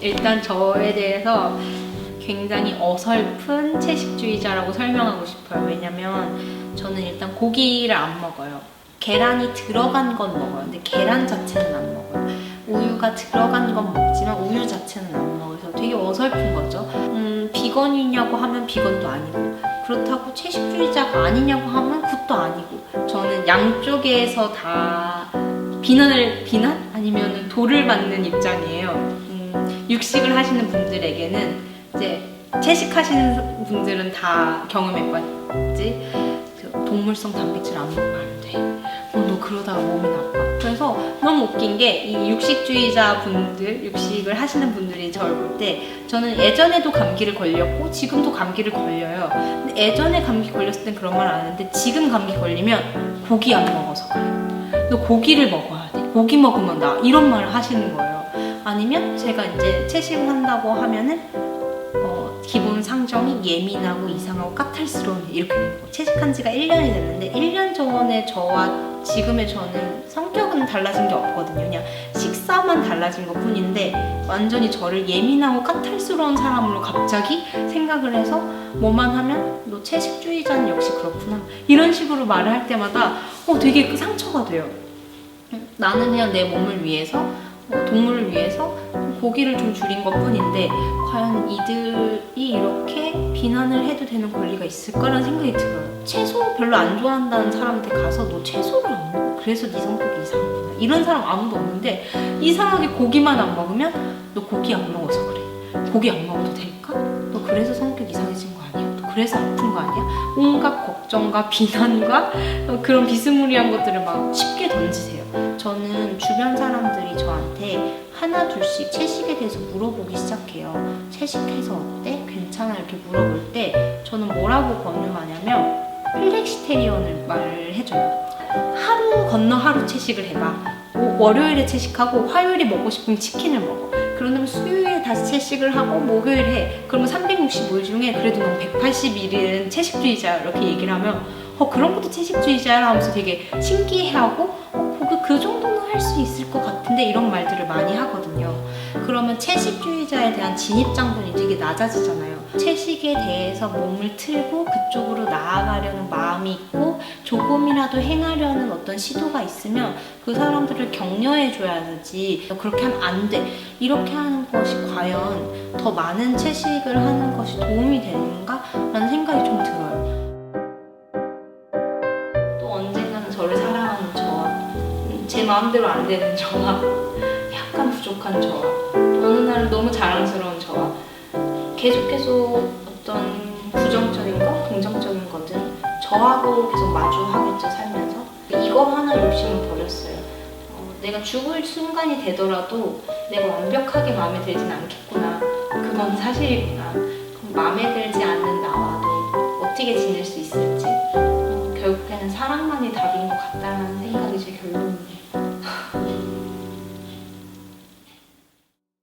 일단 저에 대해서 굉장히 어설픈 채식주의자라고 설명하고 싶어요. 왜냐면 저는 일단 고기를 안 먹어요. 계란이 들어간 건 먹어요. 근데 계란 자체는 안 먹어요. 우유가 들어간 건 먹지만 우유 자체는 안 먹어요. 그래서 되게 어설픈 거죠. 음, 비건이냐고 하면 비건도 아니고 그렇다고 채식주의자가 아니냐고 하면 그것도 아니고 저는 양쪽에서 다 비난을 비난 아니면 돌을 받는 입장이에요. 음, 육식을 하시는 분들에게는 이제 채식하시는 분들은 다 경험해봤지. 그 동물성 단백질 안 먹으면 안 돼. 어, 너 그러다가 몸이 나빠. 그래서 너무 웃긴 게 이 육식주의자 분들, 육식을 하시는 분들이 저를 볼 때 저는 예전에도 감기를 걸렸고 지금도 감기를 걸려요. 근데 예전에 감기 걸렸을 땐 그런 말 안 하는데 지금 감기 걸리면 고기 안 먹어서 그래. 너 고기를 먹어야 돼. 고기 먹으면 나. 이런 말을 하시는 거예요. 아니면 제가 이제 채식을 한다고 하면은 어, 기본 상정이 예민하고 이상하고 까탈스러운 애 이렇게 거예요. 채식한 지가 1년이 됐는데 1년 전에 저와 지금의 저는 성격은 달라진 게 없거든요. 그냥 식사만 달라진 것 뿐인데 완전히 저를 예민하고 까탈스러운 사람으로 갑자기 생각을 해서 뭐만 하면 너 채식주의자는 역시 그렇구나 이런 식으로 말을 할 때마다 어, 되게 상처가 돼요. 음, 나는 그냥 내 몸을 위해서 어, 동물을 위해서 고기를 좀 줄인 것 뿐인데 과연 이들이 이렇게 비난을 해도 되는 권리가 있을까라는 생각이 들어요. 채소 별로 안 좋아한다는 사람한테 가서 너 채소를 안 먹어. 그래서 네 성격이 이상하구나. 이런 사람 아무도 없는데 이상하게 고기만 안 먹으면 너 고기 안 먹어서 그래. 고기 안 먹어도 될까? 너 그래서 성격 이상해진 거 아니야? 너 그래서 아픈 거 아니야? 온갖 걱정과 비난과 어, 그런 비스무리한 것들을 막 쉽게 던지세요. 저는 주변 사람들이 저한테 하나 둘씩 채식에 대해서 물어보기 시작해요. 채식해서 어때? 괜찮아? 이렇게 물어볼 때 저는 뭐라고 권유하냐면 플렉시테리언을 말을 해줘요. 하루 건너 하루 채식을 해봐. 오- 월요일에 채식하고 화요일에 먹고 싶으면 치킨을 먹어. 다음에 수요일에 다시 채식을 하고 목요일 해. 그러면 365일 중에 그래도 넌 180일은 채식주의자 이렇게 얘기를 하면 어 그런 것도 채식주의자야 하면서 되게 신기해하고 어 그, 그 정도는 할 수 있을 것 같 은데 이런 말들을 많이 하거든요. 그러면 채식주의자에 대한 진입장벽이 되게 낮아지잖아요. 채식에 대해서 몸을 틀고 그쪽으로 나아가려는 마음이 있고 조금이라도 행하려는 어떤 시도가 있으면 그 사람들을 격려해 줘야지 그렇게 하면 안 돼. 이렇게 하는 것이 과연 더 많은 채식을 하는 것이 도움이 되는가? 라는 생각이 좀 들어요. 마음대로 안 되는 저와 약간 부족한 저와 어느 날 너무 자랑스러운 저와 계속해서 어떤 부정적인 거, 긍정적인 거든 저하고 계속 마주하겠죠 살면서 이거 하나 욕심을 버렸어요. 어, 내가 죽을 순간이 되더라도 내가 완벽하게 마음에 들진 않겠구나. 그건 사실이구나. 그럼 마음에 들지 않는 나와도 어떻게 지낼 수 있을까?